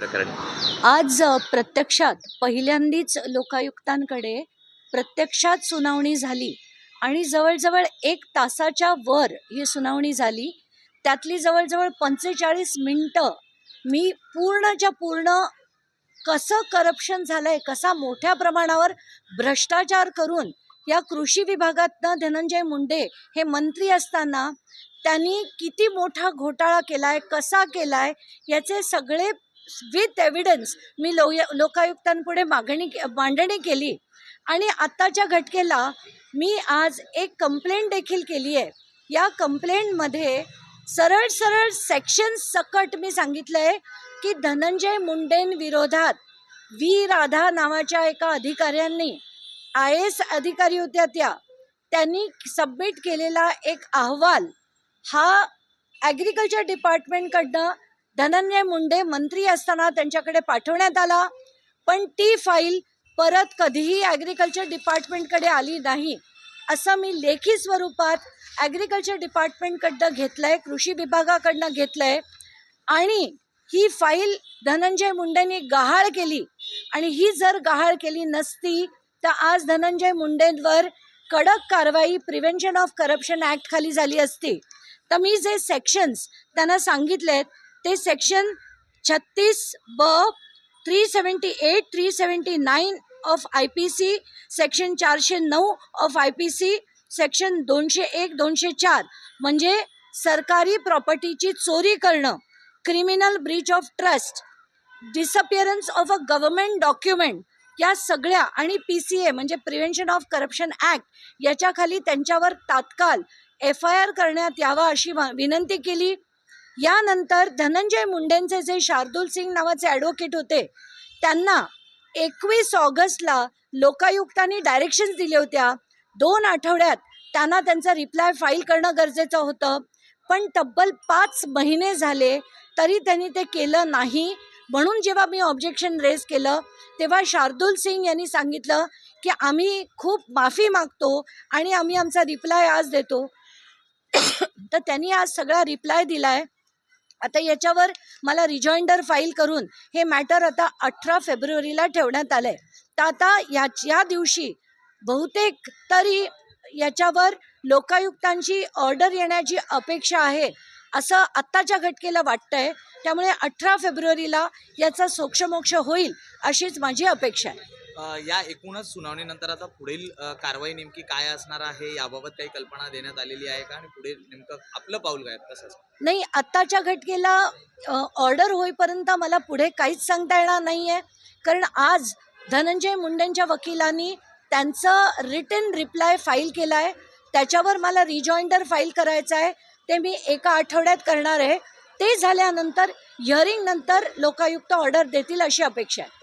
प्रकरण. आज प्रत्यक्षात पहिल्यांदीच लोकायुक्तांकडे प्रत्यक्षात सुनावणी झाली आणि जवळजवळ एक तासाच्या वर ही सुनावणी झाली. त्यातली जवळजवळ पंचेचाळीस मिनटं मी पूर्णच्या पूर्ण कसं करप्शन झालंय कसा मोठ्या प्रमाणावर भ्रष्टाचार करून या कृषी विभागातनं धनंजय मुंडे हे मंत्री असताना त्यांनी किती मोठा घोटाळा केलाय कसा केलाय याचे सगळे विथ एव्हिडन्स मी लो लोकायुक्तांपुढे मागणी मांडणी केली. आणि आत्ताच्या घटकेला मी आज एक कंप्लेंट देखील केली आहे. या कंप्लेंटमध्ये सरळ सरळ सेक्शन सकट मी सांगितलं आहे की धनंजय मुंडेंविरोधात व्ही. राधा नावाच्या एका अधिकाऱ्यांनी आय. एस. अधिकारी होत्या त्या त्यांनी सबमिट केलेला एक अहवाल हा ॲग्रिकल्चर डिपार्टमेंटकडनं धनंजय मुंडे मंत्री असताना त्यांच्याकडे पाठवण्यात आला पण ती फाईल परत कधीही ॲग्रिकल्चर डिपार्टमेंटकडे आली नाही. असं मी लेखी स्वरूपात ॲग्रिकल्चर डिपार्टमेंटकडनं घेतलं आहे कृषी विभागाकडनं घेतलं आहे आणि ही फाईल धनंजय मुंडेंनी गहाळ केली. आणि ही जर गहाळ केली नसती तर आज धनंजय मुंडेंवर कडक कारवाई प्रिव्हेन्शन ऑफ करप्शन ॲक्ट खाली झाली असती. तर मी जे सेक्शन्स त्यांना सांगितले आहेत ते सेक्शन छत्तीस ब three seventy eight three seventy nine of I P C section चारशे नऊ of I P C section दोनशे एक दोनशे चार. म्हणजे सरकारी प्रॉपर्टीची चोरी करणं criminal breach of trust disappearance of a government document या सगळ्या आणि पी सी ए म्हणजे प्रिव्हेन्शन ऑफ करप्शन ॲक्ट याच्याखाली त्यांच्यावर तात्काळ एफ आय आर करण्यात यावा अशी विनंती केली. यानंतर धनंजय मुंडेंचे जे शार्दूल सिंग नावाचे ॲडव्होकेट होते त्यांना एकवीस ऑगस्टला लोकायुक्तांनी डायरेक्शन्स दिल्या होत्या. दोन आठवड्यात त्यांना त्यांचा रिप्लाय फाईल करणं गरजेचं होतं. पण तब्बल पाच महिने झाले तरी त्यांनी ते केलं नाही. म्हणून जेव्हा मी ऑब्जेक्शन रेज केलं तेव्हा शार्दूल सिंग यांनी सांगितलं की आम्ही खूप माफी मागतो आणि आम्ही आमचा रिप्लाय आज देतो. तर त्यांनी आज सगळा रिप्लाय दिलाय. आता याच्यावर मला रिजॉइंडर फाईल करून हे मॅटर आता अठरा फेब्रुवारीला ठेवण्यात आलंय. तर आता या या दिवशी बहुतेक तरी याच्यावर लोकायुक्तांची ऑर्डर येण्याची अपेक्षा आहे असं आत्ताच्या घटकेला वाटतंय. त्यामुळे अठरा फेब्रुवारीला याचा सोक्षमोक्ष होईल अशीच माझी अपेक्षा आहे. या एकूणच सुनावणीनंतर आता पुढील कारवाई नेमकी काय असणार आहे याबाबत काही कल्पना देण्यात आलेली आहे का? आणि पुढे नेमकं आपलं पाऊल काय कसं नाही आत्ताच्या घटकेला ऑर्डर होईपर्यंत मला पुढे काहीच सांगता येणार नाही आहे कारण आज धनंजय मुंडेंच्या वकिलांनी त्यांचं रिटन रिप्लाय फाईल केला आहे त्याच्यावर मला रिजॉइंडर फाईल करायचं आहे. ते मी एका आठवड्यात करणार आहे. ते झाल्यानंतर हिअरिंगनंतर लोकायुक्त ऑर्डर देतील अशी अपेक्षा आहे.